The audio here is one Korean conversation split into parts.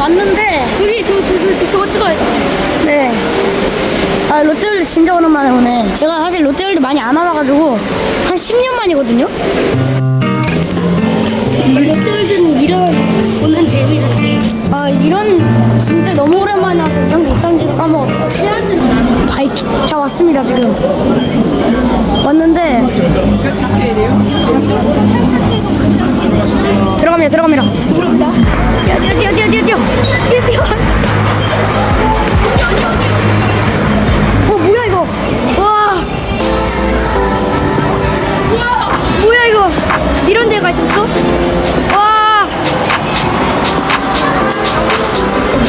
왔는데, 저기 저, 저, 저, 저, 저거 찍어야 돼 네. 아, 롯데월드 진짜 오랜만에 오네. 제가 사실 롯데월드 많이 안 와봐가지고, 한 10년 만이거든요? 롯데월드는 이런 보는 재미가 아, 이런, 진짜 너무 오랜만에 와서 이런 게 있었는지도 까먹었어요. 해안은 바이킹. 자, 왔습니다, 지금. 왔는데, 들어갑니다, 들어갑니다. 뛰어, 뛰어, 뛰어, 뛰어, 뛰어, 뛰어. 뛰어, 뛰어. 어, 뭐야, 이거. 와. 뭐야, 이거. 이런 데가 있었어? 와.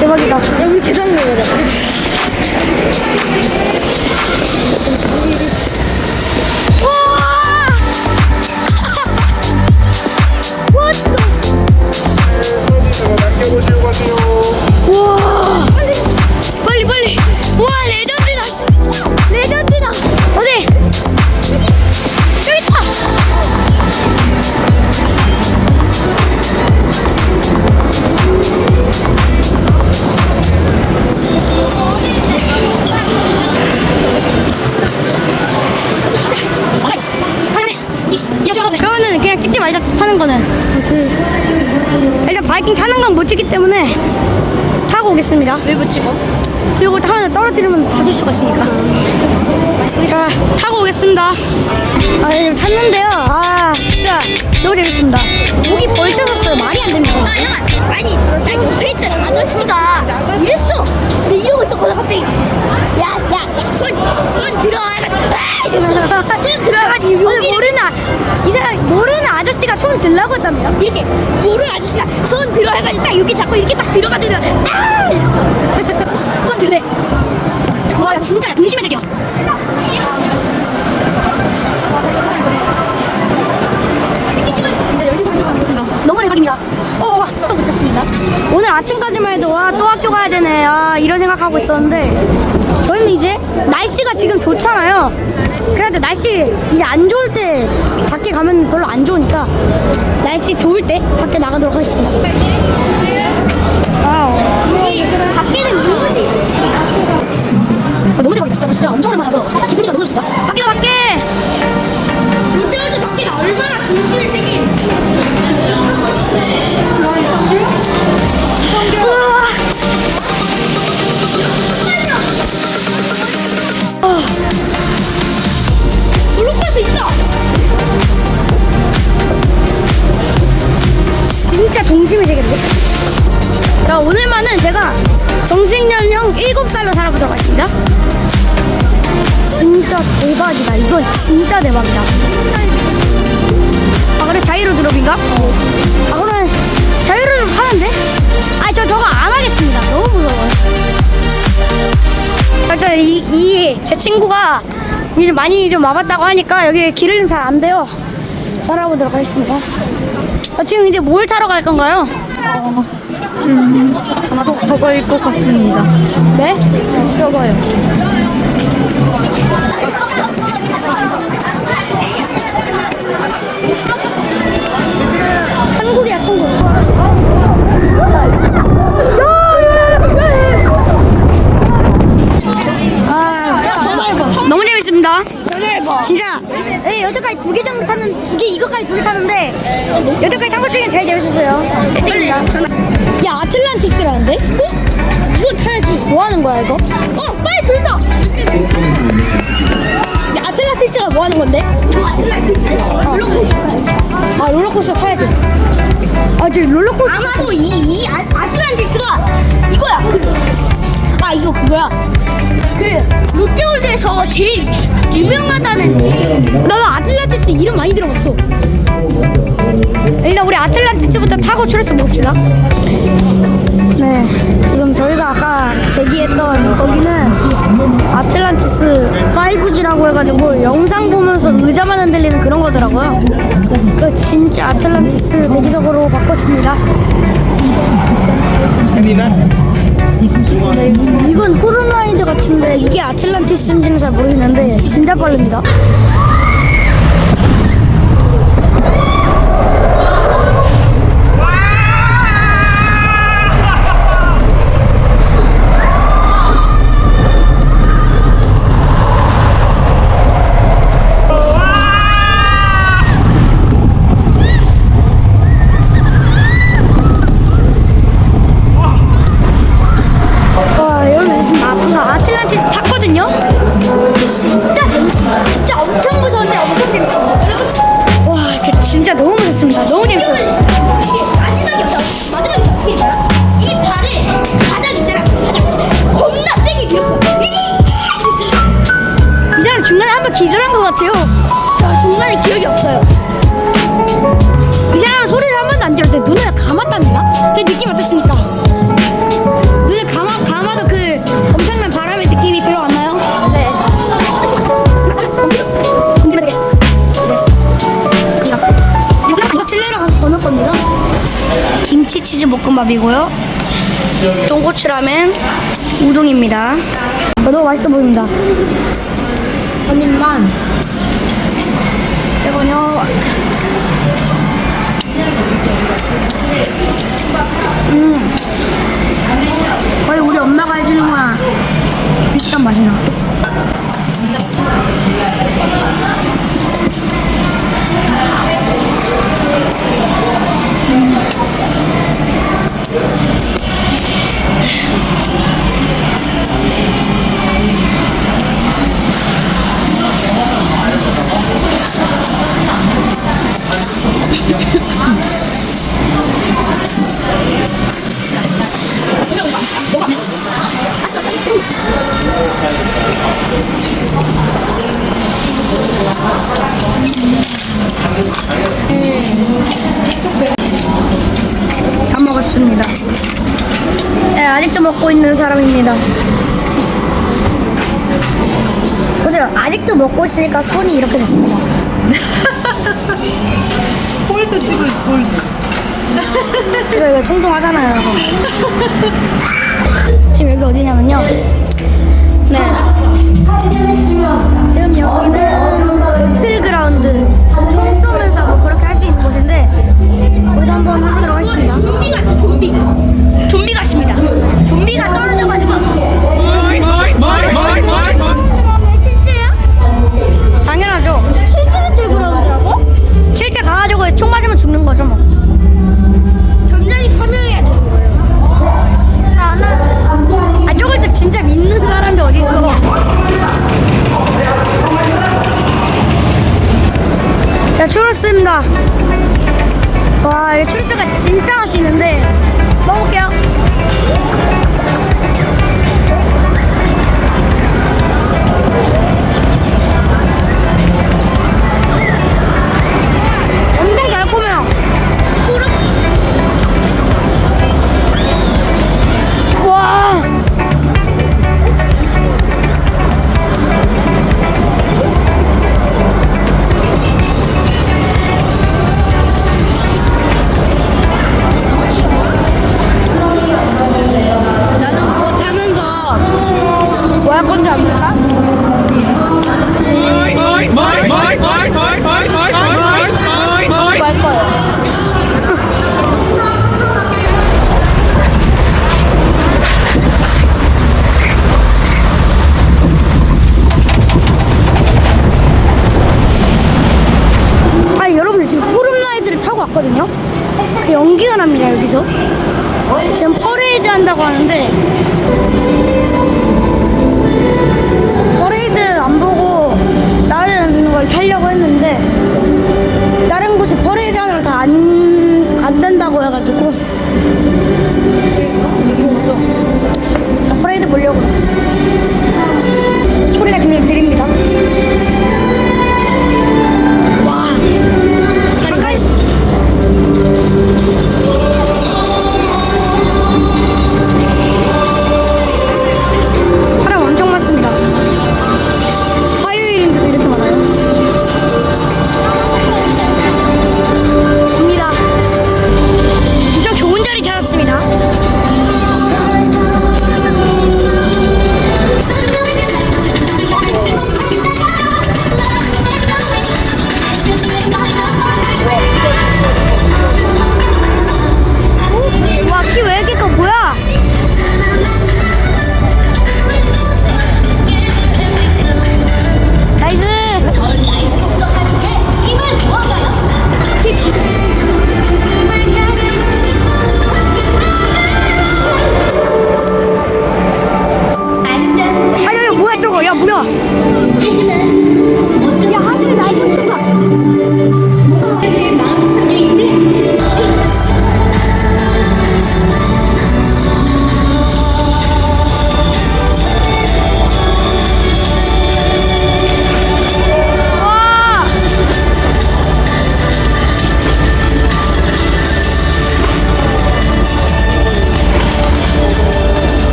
대박이다. 여기 계단 내려야 와! 타는 건못 찍기 때문에 타고 오겠습니다. 왜못 찍어? 들고 하나 떨어뜨리면 다칠 수가 있으니까. 자 타고 오겠습니다. 아 지금 탔는데요. 아 진짜 너무 재밌습니다. 목이 벌쳐졌어요. 말이 안 됩니다. 아니 아니 나 옆에 있던 아저씨가 이랬어. 이러고 있었거든 갑자기. 야 야 야 손 손 들어와가지고. 아! 이랬어. 손 들어와가지고 오늘 여기 모르는 아- 이 사람 아저씨가 손을 들라고 했답니다 이렇게 모르는 아저씨가 손 들어와가지고 딱 여기 잡고 이렇게 딱 들어가지고 아 이랬어 손 들래 와 진짜 동심의 세계야. 어, 또 못했습니다. 오늘 아침까지만 해도 와, 또 학교 가야 되네. 아, 이런 생각하고 있었는데 저희는 이제 날씨가 지금 좋잖아요. 그래도 날씨 이제 안 좋을 때 밖에 가면 별로 안 좋으니까 날씨 좋을 때 밖에 나가도록 하겠습니다. 여기 밖에는 무엇이 아, 너무 대박이다. 진짜, 진짜 엄청 오랜만에 와서 기분이가 너무 좋습니다. 밖에 밖에! 롯데월드 밖에가 얼마나 동심의 세계. 하겠습니다. 진짜 대박이다. 이건 진짜 대박이다. 아, 그래? 자이로 드롭인가? 아, 그러면 자이로 드롭 하는데? 아, 저 저거 안 하겠습니다. 너무 무서워요. 일단 이, 이, 제 친구가 이제 많이 좀 와봤다고 하니까 여기 길을 좀잘안 돼요. 따라가보도록 하겠습니다. 아, 지금 이제 뭘 타러 갈 건가요? 아마도 저거일 것 같습니다 네? 저거요. 야 아틀란티스라는데? 어? 그거 타야지 뭐 하는 거야 이거? 어 빨리 줄 서. 야 아틀란티스가 뭐 하는 건데? 아틀란티스 롤러코스 아 롤러코스터 타야지. 아 저기 롤러코스터. 아마도 이, 이 아, 아틀란티스가 이거야 아 이거 그거야 그 롯데월드에서 제일 유명하다는 나도 아틀란티스 이름 많이 들어봤어. 일단 우리 아틀란티스부터 타고 출발해 봅시다. 네, 지금 저희가 아까 대기했던 거기는 아틀란티스 5G라고 해가지고 영상 보면서 의자만 흔들리는 그런 거더라고요. 그 진짜 아틀란티스 대기석으로 바꿨습니다. 네, 이- 이건 호른라이드 같은데 이게 아틀란티스인지는 잘 모르겠는데 진짜 빠릅니다. 기억이 없어요. 이 사람 소리를 한 번도 안 들을 때 눈을 감았답니다. 그 느낌 어떻습니까? 눈을 감아, 감아도 그 엄청난 바람의 느낌이 별로 안 나요? 네. 문제가 되게. 네. 그니까. 이거 칠레러 가서 더 넣을 겁니다. 김치 치즈 볶음밥이고요. 돈코츠 라멘 우동입니다. 어, 너무 맛있어 보입니다. 한 입만. 이거요. 음. 거의 우리 엄마가 해주는 거랑 비슷한 맛이 나. 다 먹고 있는 사람입니다. 보세요. 아직도 먹고 있으니까 손이 이렇게 됐습니다. 홀도 찍을 홀도. 이거, 이거 통통하잖아요. 지금 여기 어디냐면요. 네. 지금 여기는 배틀그라운드 있는 곳인데 거기서 한번 해보도록 하겠습니다. 좀비 같아 좀비. 좀비 같습니다. 좀비가 떨어져가지고. Mine, mine, mine, mine, mine, mine. 납니다 여기서. 지금 퍼레이드 한다고 하는데 퍼레이드 안 보고 다른 걸 타려고 했는데 다른 곳이 퍼레이드 하느라 다안안 된다고 해가지고 자, 퍼레이드 보려고 소리가 들립니다.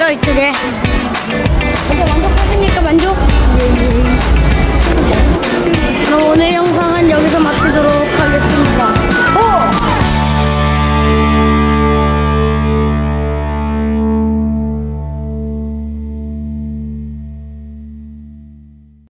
왔죠 이쪽